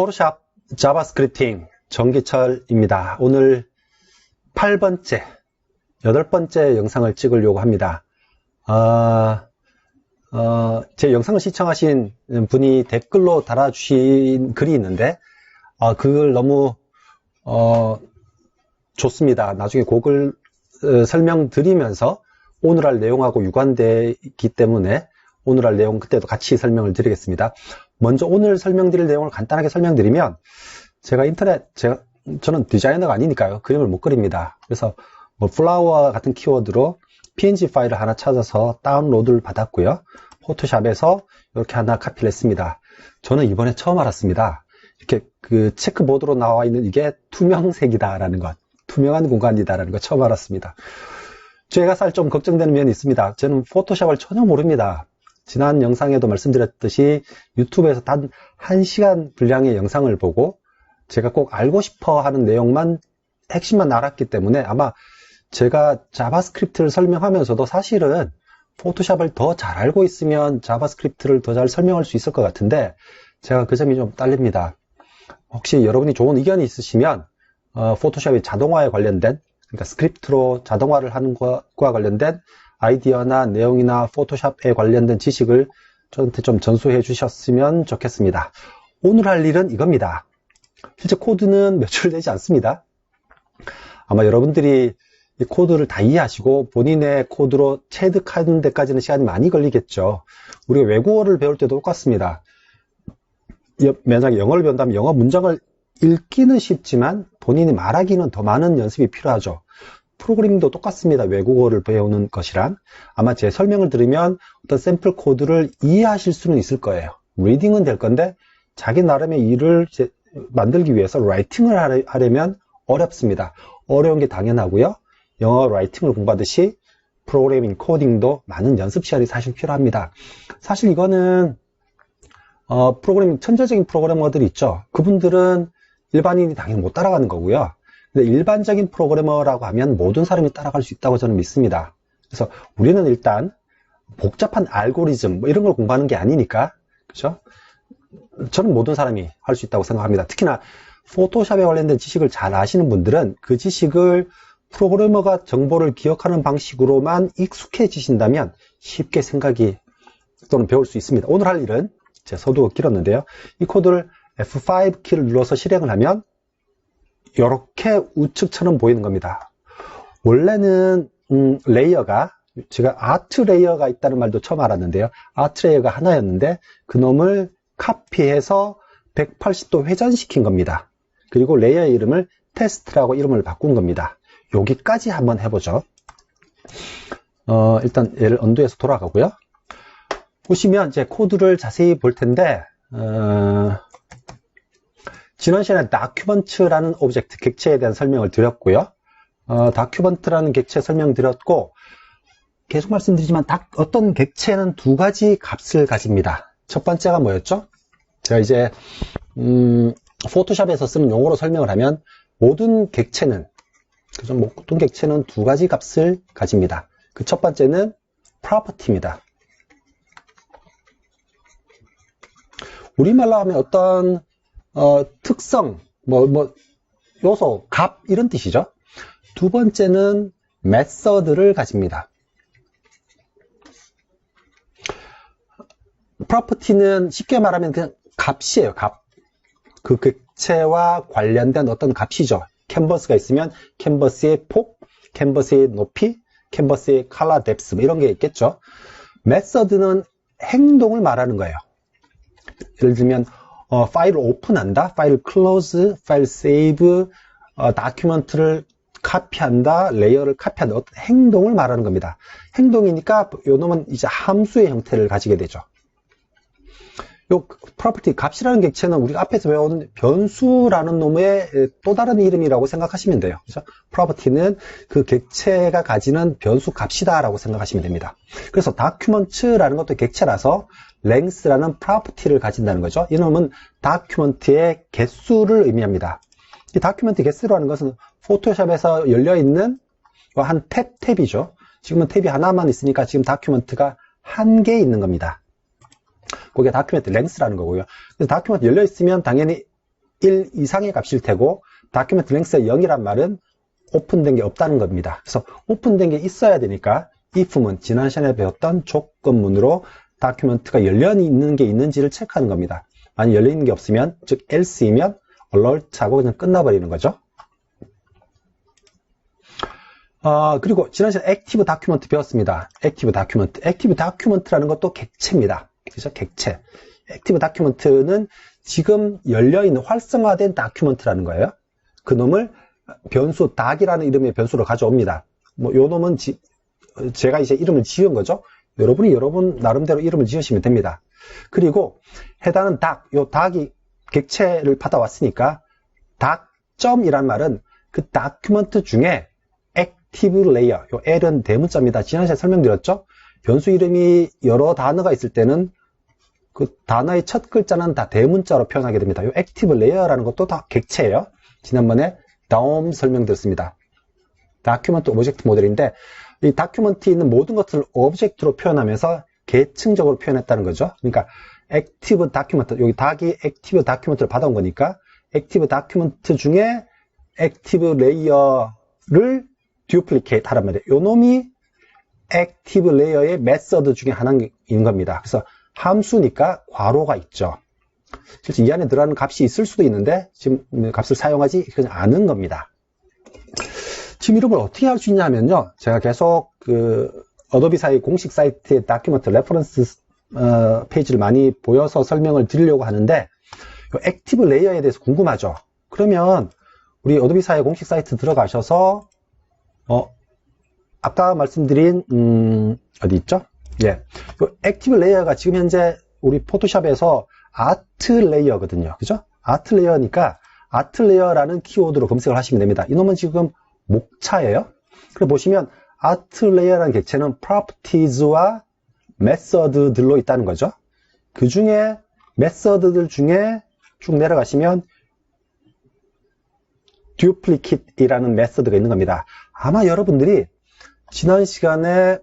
포토샵 자바스크립팅 정기철입니다. 오늘 8번째, 8번째 영상을 찍으려고 합니다. 어, 어, 제 영상을 시청하신 분이 댓글로 달아주신 글이 있는데, 어, 그걸 너무, 어, 좋습니다. 나중에 그걸 어, 설명드리면서 오늘 할 내용하고 유관되기 때문에 오늘 할 내용 그때도 같이 설명을 드리겠습니다. 먼저 오늘 설명드릴 내용을 간단하게 설명드리면 제가 인터넷 제가 저는 디자이너가 아니니까요. 그림을 못 그립니다. 그래서 뭐 플라워 같은 키워드로 png 파일을 하나 찾아서 다운로드를 받았고요. 포토샵에서 이렇게 하나 카피를 했습니다. 저는 이번에 처음 알았습니다. 이렇게 그 체크보드로 나와 있는 이게 투명색이다 라는 것 투명한 공간이다 라는 것 처음 알았습니다. 제가 살 좀 걱정되는 면이 있습니다. 저는 포토샵을 전혀 모릅니다 지난 영상에도 말씀드렸듯이 유튜브에서 단 1시간 분량의 영상을 보고 제가 꼭 알고 싶어 하는 내용만 핵심만 알았기 때문에 아마 제가 자바스크립트를 설명하면서도 사실은 포토샵을 더 잘 알고 있으면 자바스크립트를 더 잘 설명할 수 있을 것 같은데 제가 그 점이 좀 딸립니다. 혹시 여러분이 좋은 의견이 있으시면 어, 포토샵이 자동화에 관련된 그러니까 스크립트로 자동화를 하는 것과 관련된 아이디어나 내용이나 포토샵에 관련된 지식을 저한테 좀 전수해 주셨으면 좋겠습니다. 오늘 할 일은 이겁니다. 실제 코드는 몇출되지 않습니다. 아마 여러분들이 이 코드를 다 이해하시고 본인의 코드로 체득하는 데까지는 시간이 많이 걸리겠죠. 우리가 외국어를 배울 때도 똑같습니다. 만약에 영어를 배운다면 영어 문장을 읽기는 쉽지만 본인이 말하기는 더 많은 연습이 필요하죠. 프로그래밍도 똑같습니다. 외국어를 배우는 것이란 아마 제 설명을 들으면 어떤 샘플 코드를 이해하실 수는 있을 거예요. 리딩은 될 건데 자기 나름의 일을 만들기 위해서 라이팅을 하려면 어렵습니다. 어려운 게 당연하고요. 영어 라이팅을 공부하듯이 프로그래밍 코딩도 많은 연습 시간이 사실 필요합니다. 사실 이거는 어, 프로그래밍 천재적인 프로그래머들 있죠. 그분들은 일반인이 당연히 못 따라가는 거고요. 근데 일반적인 프로그래머라고 하면 모든 사람이 따라갈 수 있다고 저는 믿습니다. 그래서 우리는 일단 복잡한 알고리즘 뭐 이런 걸 공부하는 게 아니니까 그죠? 저는 모든 사람이 할 수 있다고 생각합니다. 특히나 포토샵에 관련된 지식을 잘 아시는 분들은 그 지식을 프로그래머가 정보를 기억하는 방식으로만 익숙해지신다면 쉽게 생각이 또는 배울 수 있습니다. 오늘 할 일은 제 서두가 길었는데요. 이 코드를 F5 키를 눌러서 실행을 하면 이렇게 우측처럼 보이는 겁니다. 원래는 음, 레이어가 제가 아트 레이어가 있다는 말도 처음 알았는데요. 아트 레이어가 하나였는데 그놈을 카피해서 180도 회전시킨 겁니다. 그리고 레이어의 이름을 테스트라고 이름을 바꾼 겁니다. 여기까지 한번 해보죠. 어, 일단 얘를 언두에서 돌아가고요. 보시면 이제 코드를 자세히 볼 텐데 어, 지난 시간에 다큐먼트라는 오브젝트 객체에 대한 설명을 드렸고요. 어, 다큐먼트라는 객체 설명드렸고 계속 말씀드리지만 어떤 객체는 두 가지 값을 가집니다. 첫 번째가 뭐였죠? 제가 이제 음, 포토샵에서 쓰는 용어로 설명을 하면 모든 객체는 그죠? 모든 객체는 두 가지 값을 가집니다. 그 첫 번째는 property입니다. 우리말로 하면 어떤 어, 특성, 뭐, 뭐, 요소, 값, 이런 뜻이죠. 두 번째는 메서드를 가집니다. 프로퍼티는 쉽게 말하면 그냥 값이에요, 값. 그 객체와 관련된 어떤 값이죠. 캔버스가 있으면 캔버스의 폭, 캔버스의 높이, 캔버스의 칼라 뎁스 뭐 이런 게 있겠죠. 메서드는 행동을 말하는 거예요. 예를 들면 어, 파일을 오픈한다, 파일 클로즈, 파일 세이브, 어, 다큐멘트를 카피한다, 레이어를 카피한다. 행동을 말하는 겁니다. 행동이니까 요 놈은 이제 함수의 형태를 가지게 되죠. 요 프로퍼티 값이라는 객체는 우리가 앞에서 배우는 변수라는 놈의 또 다른 이름이라고 생각하시면 돼요. 그죠? 프로퍼티는 그 객체가 가지는 변수 값이다라고 생각하시면 됩니다. 그래서 다큐먼트라는 것도 객체라서 length라는 프로퍼티를 가진다는 거죠. 이놈은 다큐먼트의 개수를 의미합니다. 이 다큐멘트 개수라는 것은 포토샵에서 열려 있는 한 탭, 탭이죠. 지금은 탭이 하나만 있으니까 지금 다큐멘트가 한 개 있는 겁니다. 그게 다큐멘트 랭스라는 거고요. 다큐멘트 열려 있으면 당연히 1 이상의 값일 테고 다큐멘트 랭스가 0이란 말은 오픈된 게 없다는 겁니다. 그래서 오픈된 게 있어야 되니까 if문 지난 시간에 배웠던 조건문으로 다큐멘트가 열려 있는 게 있는지를 체크하는 겁니다. 만약 열려 있는 게 없으면 즉 else이면 alert하고 그냥 끝나버리는 거죠. 어, 그리고 지난 시간에 액티브 다큐멘트 배웠습니다. 액티브 다큐멘트. 액티브 다큐멘트라는 것도 객체입니다. 그죠? 객체. 액티브 다큐멘트는 지금 열려있는 활성화된 다큐멘트라는 거예요. 그 놈을 변수 닥이라는 이름의 변수로 가져옵니다. 뭐, 요 놈은 지, 제가 이제 이름을 지은 거죠. 여러분이 여러분 나름대로 이름을 지으시면 됩니다. 그리고 해당하는 닥, 요 닥이 객체를 받아왔으니까 닥점이란 말은 그 다큐멘트 중에 액티브 레이어, 요 L은 대문자입니다. 지난 시간에 설명드렸죠? 변수 이름이 여러 단어가 있을 때는 그 단어의 첫 글자는 다 대문자로 표현하게 됩니다. 요 액티브 레이어라는 것도 다 객체예요. 지난번에 다음 설명드렸습니다. 다큐멘트 오브젝트 모델인데 이 다큐멘트에 있는 모든 것들을 오브젝트로 표현하면서 계층적으로 표현했다는 거죠. 그러니까 액티브 다큐멘트 여기 닥이 액티브 다큐멘트를 받아온 거니까 액티브 다큐멘트 중에 액티브 레이어를 듀플리케이트 하란 말이에요. 요 놈이 액티브 레이어의 메서드 중에 하나인 겁니다. 그래서 함수니까 괄호가 있죠. 실제 이 안에 들어가는 값이 있을 수도 있는데 지금 값을 사용하지 않은 겁니다. 지금 이런 걸 어떻게 할 수 있냐면요. 제가 계속 그 어도비사의 공식 사이트의 다큐멘트 레퍼런스 어, 페이지를 많이 보여서 설명을 드리려고 하는데 액티브 레이어에 대해서 궁금하죠. 그러면 우리 어도비사의 공식 사이트 들어가셔서 어, 아까 말씀드린 음, 어디 있죠? 예, 액티브 레이어가 지금 현재 우리 포토샵에서 아트 레이어거든요. 그죠? 아트 레이어니까 아트 레이어라는 키워드로 검색을 하시면 됩니다. 이놈은 지금 목차예요. 그래 보시면 아트 레이어라는 객체는 properties와 method들로 있다는 거죠. 그 중에 method들 중에 쭉 내려가시면 duplicate이라는 메서드가 있는 겁니다. 아마 여러분들이 지난 시간에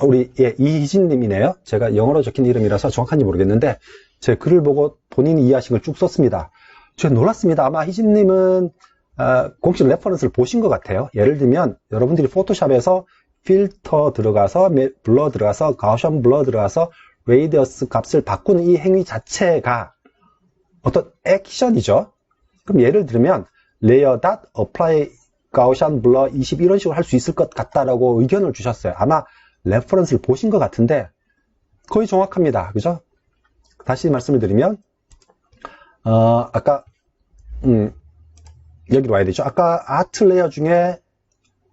우리 예, 이희진님이네요. 제가 영어로 적힌 이름이라서 정확한지 모르겠는데 제 글을 보고 본인이 이해하신 걸 쭉 썼습니다. 제가 놀랐습니다. 아마 희진님은 어, 공식 레퍼런스를 보신 것 같아요. 예를 들면 여러분들이 포토샵에서 필터 들어가서 블러 들어가서 가우션 블러 들어가서 레이디어스 값을 바꾸는 이 행위 자체가 어떤 액션이죠. 그럼 예를 들면 어플라이 가우션 블러 20 이런 식으로 할 수 있을 것 같다라고 의견을 주셨어요. 아마 레퍼런스를 보신 것 같은데 거의 정확합니다. 그죠? 다시 말씀을 드리면 어, 아까 음, 여기로 와야 되죠. 아까 아트 레이어 중에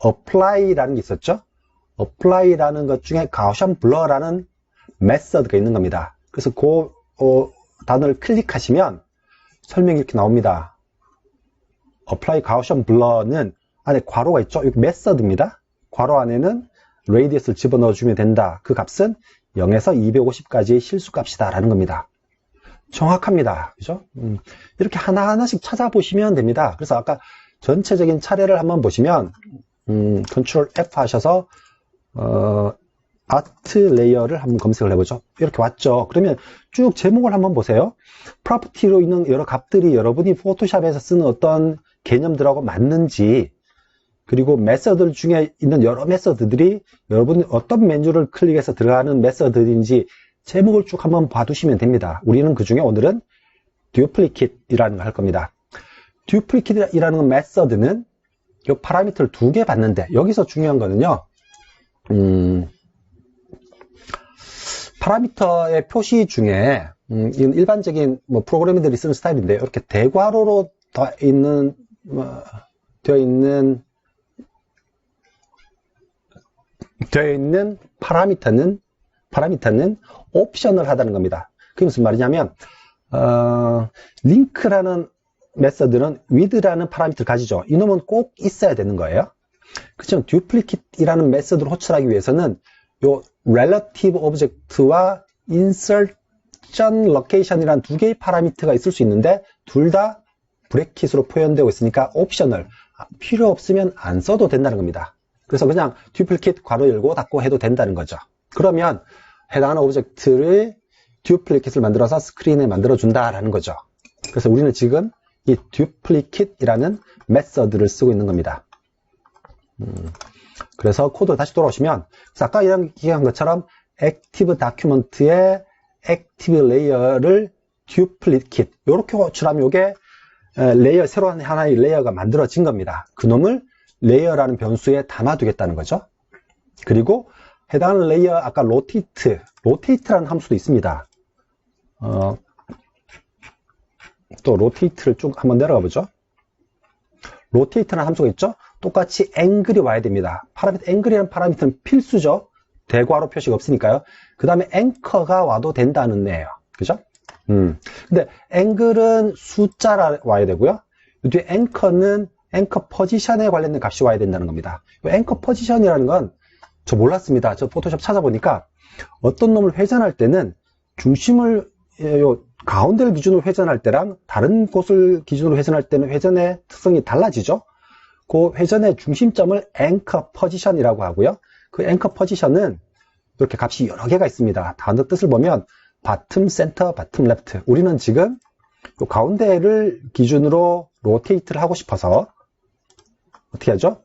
apply라는 게 있었죠. apply라는 것 중에 가우션 블러라는 메서드가 있는 겁니다. 그래서 그 어, 단어를 클릭하시면 설명이 이렇게 나옵니다. apply 가우션 블러는 안에 괄호가 있죠. 여기 메서드입니다. 괄호 안에는 레이디어스를 집어넣어 주면 된다. 그 값은 0에서 250까지의 실수값이다 라는 겁니다. 정확합니다. 그죠? 음, 이렇게 하나하나씩 찾아보시면 됩니다. 그래서 아까 전체적인 차례를 한번 보시면 음, 컨트롤 F 하셔서 어, 아트 레이어를 한번 검색을 해보죠. 이렇게 왔죠. 그러면 쭉 제목을 한번 보세요. 프로퍼티로 있는 여러 값들이 여러분이 포토샵에서 쓰는 어떤 개념들하고 맞는지 그리고 메서드 중에 있는 여러 메서드들이 여러분이 어떤 메뉴를 클릭해서 들어가는 메서드인지 제목을 쭉 한번 봐두시면 됩니다. 우리는 그 중에 오늘은 duplicate이라는 걸 할 겁니다. duplicate이라는 메서드는 이 파라미터를 두 개 받는데 여기서 중요한 거는요. 음, 파라미터의 표시 중에 음, 일반적인 뭐 프로그래머들이 쓰는 스타일인데 이렇게 대괄호로 되어 있는 뭐, 되어 있는 되어 있는 파라미터는 파라미터는 옵션을 하다는 겁니다. 그게 무슨 말이냐면 어, 링크라는 메서드는 with라는 파라미터를 가지죠. 이놈은 꼭 있어야 되는 거예요. 그렇지만 duplicate이라는 메서드를 호출하기 위해서는 요 relative object와 insertion location이라는 두 개의 파라미터가 있을 수 있는데 둘 다 브레킷으로 표현되고 있으니까 옵션을 필요 없으면 안 써도 된다는 겁니다. 그래서 그냥 duplicate 괄호 열고 닫고 해도 된다는 거죠. 그러면 해당하는 오브젝트를 듀플리켓을 만들어서 스크린에 만들어 준다라는 거죠. 그래서 우리는 지금 이 duplicate이라는 메서드를 쓰고 있는 겁니다. 음, 그래서 코드 다시 돌아오시면 아까 이야기한 것처럼 액티브 다큐먼트의 액티브 레이어를 duplicate 이렇게 호출하면 이게 레이어 새로운 하나의 레이어가 만들어진 겁니다. 그놈을 레이어라는 변수에 담아두겠다는 거죠. 그리고 해당 레이어 아까 rotate, rotate라는 함수도 있습니다. 어, 또 rotate를 쭉 한번 내려가 보죠. rotate라는 함수가 있죠. 똑같이 앵글이 와야 됩니다. 파라미터 앵글이라는 파라미터는 필수죠. 대괄호 표시가 없으니까요. 그 다음에 앵커가 와도 된다는 애예요. 그죠? 음. 근데 앵글은 숫자라 와야 되고요. 이 뒤에 앵커는 앵커 포지션에 관련된 값이 와야 된다는 겁니다. 앵커 포지션이라는 건 저 몰랐습니다. 저 포토샵 찾아보니까 어떤 놈을 회전할 때는 중심을 요 가운데를 기준으로 회전할 때랑 다른 곳을 기준으로 회전할 때는 회전의 특성이 달라지죠. 그 회전의 중심점을 앵커 포지션이라고 하고요. 그 앵커 포지션은 이렇게 값이 여러 개가 있습니다. 단어 뜻을 보면 바텀, 센터, 바텀, 레프트. 우리는 지금 요 가운데를 기준으로 로테이트를 하고 싶어서 어떻게 하죠?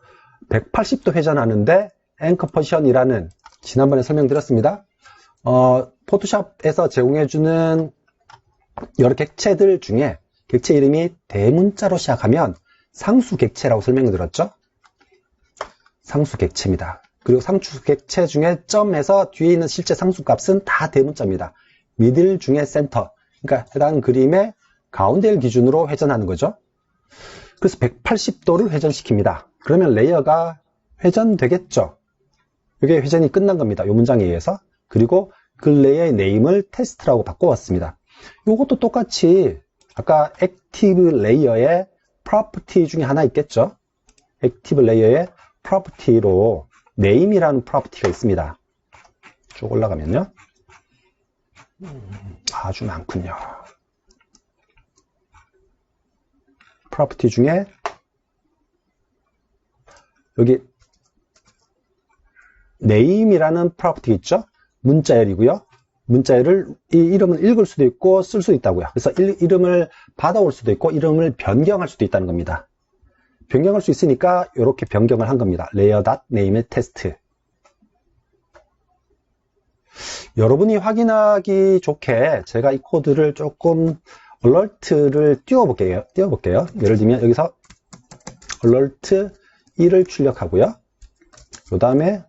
180도 회전하는데 앵커 포지션이라는 지난번에 설명드렸습니다. 어, 포토샵에서 제공해주는 여러 객체들 중에 객체 이름이 대문자로 시작하면 상수 객체라고 설명드렸죠? 상수 객체입니다. 그리고 상수 객체 중에 점에서 뒤에 있는 실제 상수 값은 다 대문자입니다. 미들 중에 센터. 그러니까 해당 그림의 가운데를 기준으로 회전하는 거죠. 그래서 180도를 회전시킵니다. 그러면 레이어가 회전되겠죠. 이게 회전이 끝난 겁니다. 이 문장에 의해서. 그리고 그 레이어의 네임을 테스트라고 바꿔왔습니다. 이것도 똑같이 아까 액티브 레이어의 프로퍼티 중에 하나 있겠죠. 액티브 레이어의 프로퍼티로 네임이라는 프로퍼티가 있습니다. 쭉 올라가면요. 아주 많군요. 프로퍼티 중에 여기 네임이라는 프로퍼티 있죠? 문자열이고요. 문자열을 이 이름을 읽을 수도 있고 쓸 수도 있다고요. 그래서 일, 이름을 받아올 수도 있고 이름을 변경할 수도 있다는 겁니다. 변경할 수 있으니까 이렇게 변경을 한 겁니다. 네임의 테스트. 여러분이 확인하기 좋게 제가 이 코드를 조금 alert 띄워볼게요. 띄워볼게요. 예를 들면 여기서 alert 1을 출력하고요. 그 다음에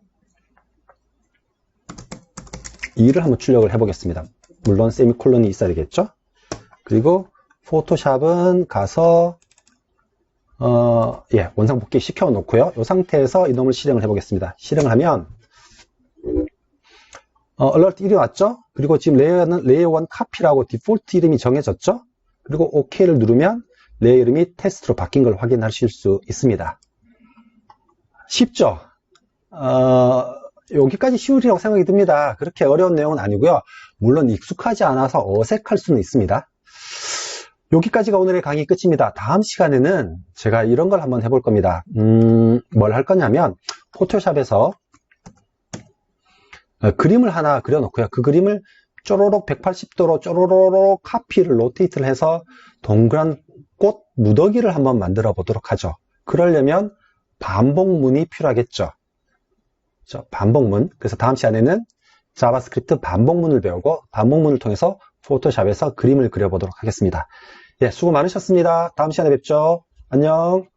2를 한번 출력을 해보겠습니다. 물론 세미콜론이 있어야 되겠죠. 그리고 포토샵은 가서 어, 예, 원상 복귀 시켜 놓고요. 이 상태에서 이놈을 실행을 해보겠습니다. 실행을 하면 어, alert 1이 왔죠? 그리고 지금 레이어는 레이어 1 카피라고 디폴트 이름이 정해졌죠? 그리고 OK를 누르면 레이어 이름이 테스트로 바뀐 걸 확인하실 수 있습니다. 쉽죠? 어, 여기까지 쉬우리라고 생각이 듭니다. 그렇게 어려운 내용은 아니고요. 물론 익숙하지 않아서 어색할 수는 있습니다. 여기까지가 오늘의 강의 끝입니다. 다음 시간에는 제가 이런 걸 한번 해볼 겁니다. 음, 뭘 할 거냐면 포토샵에서 어, 그림을 하나 그려놓고요. 그 그림을 쪼로록 180도로 쪼로록 카피를 로테이트를 해서 동그란 꽃 무더기를 한번 만들어 보도록 하죠. 그러려면 반복문이 필요하겠죠. 반복문. 그래서 다음 시간에는 자바스크립트 반복문을 배우고 반복문을 통해서 포토샵에서 그림을 그려보도록 하겠습니다. 예, 수고 많으셨습니다. 다음 시간에 뵙죠. 안녕.